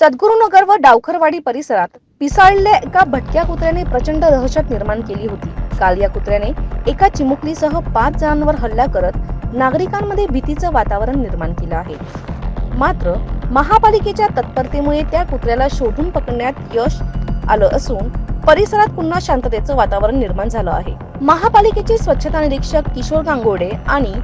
सद्गुरुनगर व डावखरवाडी परिसरात पिसाळलेल्या एका भटक्या कुत्र्याने प्रचंड दहशत निर्माण केली होती. काल या कुत्र्याने एका चिमुकलीसह पाच जणांवर हल्ला करत नागरिकांमध्ये भीतीचं वातावरण निर्माण केलं आहे. मात्र महापालिकेच्या तत्परतेमुळे त्या कुत्र्याला शोधून पकडण्यात यश आलं असून परिसरात पुन्हा शांततेचं वातावरण निर्माण झालं आहे. महापालिकेचे स्वच्छता निरीक्षक किशोर गांगोडे आणि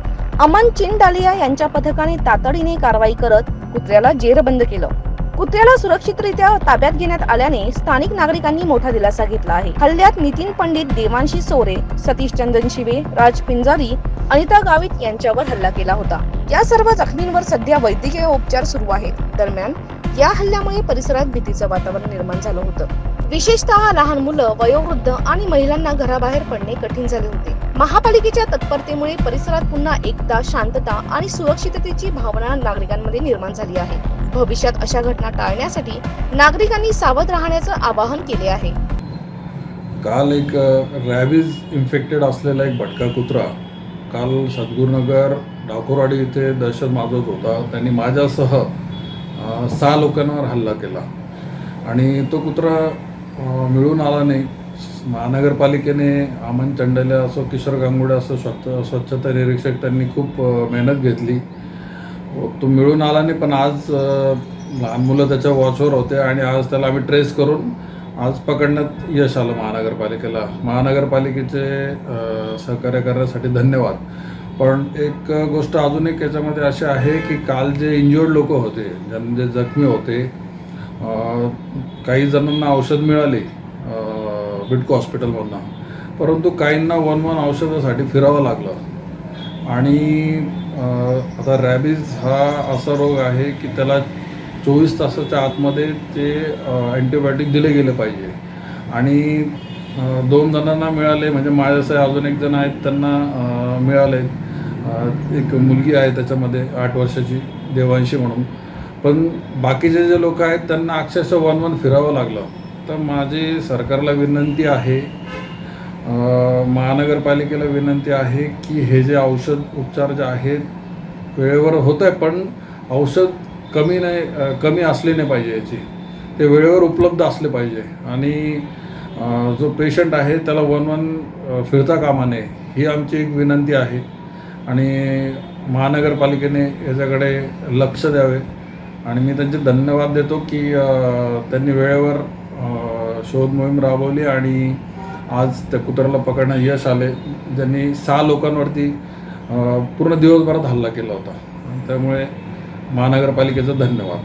अमन चिंडालिया यांच्या पथकाने तातडीने कारवाई करत कुत्र्याला जेरबंद केलं. कुत्र्याला सुरक्षितरित्या ताब्यात घेण्यात आल्याने स्थानिक नागरिकांनी मोठा दिलासा घेतला आहे. हल्ल्यात नितीन पंडित देवांशी सोरे सतीश चंदन शिवे राज पिंजारी अनिता गावित यांच्यावर हल्ला केला होता. या सर्व जखमींवर सध्या वैद्यकीय उपचार सुरू आहेत. दरम्यान या हल्ल्यामुळे परिसरात भीतीचं वातावरण निर्माण झालं होतं. विशेषतः लहान मुलं वयोवृद्ध आणि महिलांना घराबाहेर पडणे कठीण झाले होते. महापालिकेच्या तत्परतेमुळे परिसरात पुन्हा एकदा शांतता आणि सुरक्षिततेची भावना नागरिकांमध्ये निर्माण झाली आहे. भविष्यात अशा घटना टाळण्यासाठी नागरिकांनी सावध राहण्याचं आवाहन केले आहे. काल एक रॅबीज इन्फेक्टेड असलेला एक भटका कुत्रा काल सद्गुरुनगर डाकोरवाडी इथे दहशत माजवत होता. त्यांनी माझ्यासह सहा लोकांवर हल्ला केला. आणि तो कुत्रा मिळून आला नाही. महानगरपालिकेने आमन चंडले असो किशोर गांगुडे असो स्वच्छ स्वच्छता निरीक्षक त्यांनी खूप मेहनत घेतली. तो मिळून आला नाही पण आज लहान मुलं त्याच्या वॉचवर होते आणि आज त्याला आम्ही ट्रेस करून आज पकडण्यात यश आलं महानगरपालिकेला. महानगरपालिकेचे सहकार्य करण्यासाठी धन्यवाद. पण एक गोष्ट अजून एक याच्यामध्ये अशी आहे की काल जे इंज्युअर्ड लोक होते ज्यां- जे जखमी होते काही जणांना औषध मिळाली. बिटको हॉस्पिटलमधनं. परंतु काहींना वन वन औषधासाठी फिरावं लागलं. आणि आता रॅबीज हा असा रोग आहे की त्याला चोवीस तासाच्या आतमध्ये ते अँटीबायोटिक दिले गेले पाहिजे. आणि दोन जणांना मिळाले म्हणजे माझ्यासह अजून एक जण आहेत त्यांना मिळाले. एक मुलगी आहे त्याच्यामध्ये आठ वर्षाची देवांशी म्हणून. पण बाकीचे जे लोक आहेत त्यांना अक्षरशः वन वन फिरावं लागलं. तर माझी सरकारला विनंती आहे महानगरपालिकेला विनंती आहे की हे जे औषध उपचार जे आहेत वेळेवर होत आहे पण औषध कमी नाही कमी असले नाही पाहिजे याची. ते वेळेवर उपलब्ध असले पाहिजे. आणि जो पेशंट आहे त्याला वन वन फिरता कामा नये ही आमची एक विनंती आहे. आणि महानगरपालिकेने याच्याकडे लक्ष द्यावे. आणि मी त्यांचे धन्यवाद देतो की त्यांनी वेळेवर शोध मोहीम राबवली आणि आज त्या कुत्र्याला पकडण्यात यश आले. ज्यांनी सहा लोकांवरती पूर्ण दिवसभरात हल्ला केला होता. त्यामुळे महानगरपालिकेचा धन्यवाद.